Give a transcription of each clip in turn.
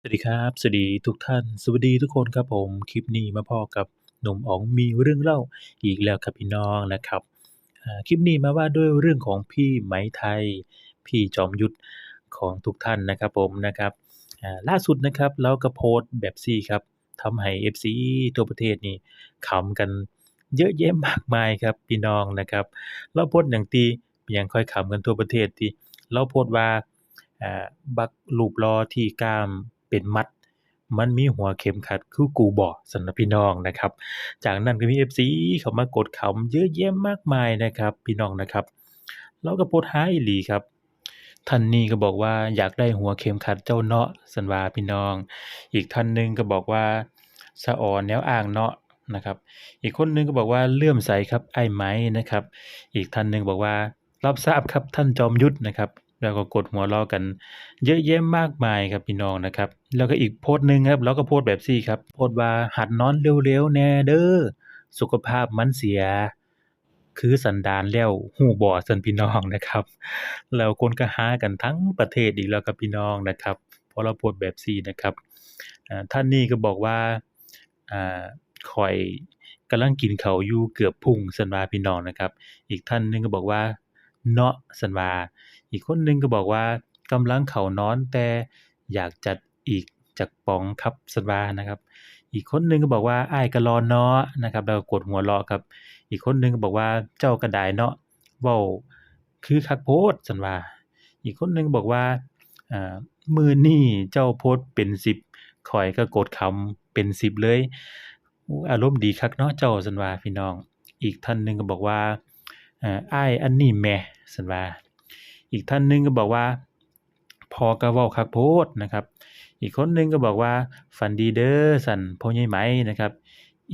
สวัสดีครับ สวัสดีทุกท่าน สวัสดีทุกคนครับผม คลิปนี้มาพ้อกับหนุ่มอ๋องมีเรื่องเล่าอีกแล้วครับพี่น้องนะครับคลิปนี้มาว่าด้วยเรื่องของพี่ไหมไทย พี่จอมยุทธของทุกท่านนะครับผมนะครับล่าสุดนะครับเลาก็โพสต์แบบซีครับทำให้ FC ทั่วประเทศนี่ขำกันเยอะแยะมากมายครับพี่น้องนะครับเลาโพสต์หยังติเป็นหยังค่อยขำกันทั่วประเทศติเลาโพสต์ว่าบักรูปหล่อที่กล้าม เป็นมัด มันมีหัวเข็มขัดคือกูบ่ซั้นนพี่น้องนะครับ จากนั้นก็มี FC เข้ามากดขำเยอะแยะมากมายนะครับ พี่น้องนะครับเลาก็โพสต์หาอีหลีครับท่านนี้ก็บอกว่า"อยากได้หัวเข็มขัดเจ้าเนาะ"ซั้นวาพี่น้อง อีกท่านหนึ่งก็บอกว่า"สะอ้อแนวอ้างเนาะ"นะครับ อีกคนนึงก็บอกว่า"เลื่อมใสครับไอ้ไหม"นะครับ อีกท่านหนึ่งบอกว่า"รับทราบครับท่านจอมยุทธ"นะครับ แล้วก็กดหัวเราะกัน เยอะแยะมากมายครับพี่น้องนะครับ แล้วก็อีกโพสต์หนึ่งครับเลาก็โพสต์แบบซี้ครับโพสต์ว่า"หัดนอนเร็วๆแน่เด้อสุขภาพมันเสีย คือสันดานแล้วรู้บ่"ซั้นพี่น้องนะครับ แล้วคนก็ฮากันทั้งประเทศอีกแล้วครับพี่น้องนะครับเพราะเราโพสต์แบบซี้นะครับท่านนี้ก็บอกว่าอ่"อยกำลังกินเขาอยู่เกือบพุ่ง"ซั้นวาพี่น้องนะครับ อีกท่านหนึ่งก็บอกว่า" เนาะ"ซั้นว่าอีกคนหนึ่งก็บอกว่า"กำลังเขานอนแต่อยากจัดอีกจักป๋องครับ"ซั้นว่านะครับ อีกคนหนึ่งก็บอกว่า"อ้ายก็หล่อเนาะ"นะครับแล้วกดหัวเราะครับ อีกคนหนึ่งก็บอกว่า"เจ้าก็ได้เนาะเว้าคือคักโพด"ซั้นว่า อีกคนหนึ่งบอกว่าอ่า"มือนี้เจ้าโพสเป็น10ข้อยก็กดขำเป็น10เลย อารมณ์ดีคักเนาะเจ้า"ซั้นว่าพี่น้อง อีกท่านหนึ่งก็บอกว่า อ้ายอันนี้แหม"ซั้นว่า อีกท่านหนึ่งก็บอกว่า"พอก็เว้าคักโพด"นะครับ อีกคนหนึ่งก็บอกว่า"ฝันดีเด้อซั้นพ่อใหญ่ไหม"นะครับ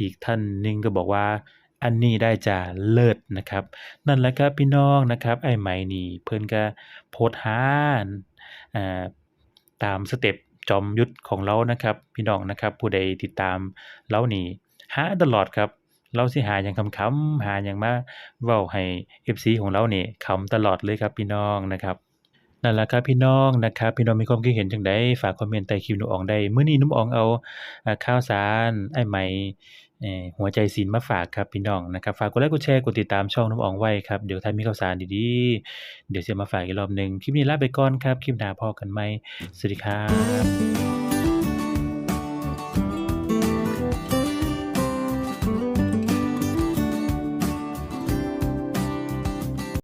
อีกท่านหนึ่งก็บอกว่า"อันนี้ได้จะเลิศ"นะครับ นั่นแหละครับพี่น้องนะครับไอ้ายไหมนี่เพิ่นก็โพสต์หาอ่าตามสเต็ปจอมยุทธของเลานะครับ พี่น้องนะครับ ผู้ใดติดตามเลานี่หาตลอดครับ เลาสิหาหยังขำๆหาหยังมาเว้าให้ FC ของเลาเนี่ยขำตลอดเลยครับพี่น้องนะครับนั่นแหละครับพี่น้องนะครับพี่น้องมีความคิดเห็นจั่งใดฝากคอมเมนต์ใต้คลิปหนุ่มอ๋องได้มื้อนี้นุ่มอองเอาข่าวสารไอ้ไหมเอ่อหัวใจศิลมาฝากครับพี่น้องนะครับฝากกดไลก์กดแชร์กดติดตามช่องนุ่มอองไว้ครับเดี๋ยวถ้ามีข่าวสารดีๆ เดี๋ยวสิเอามาฝากอีกรอบหนึ่งคลิปนี้ลาไปก่อนครับคลิปหน้าพอกันใหมสวัสดีครับ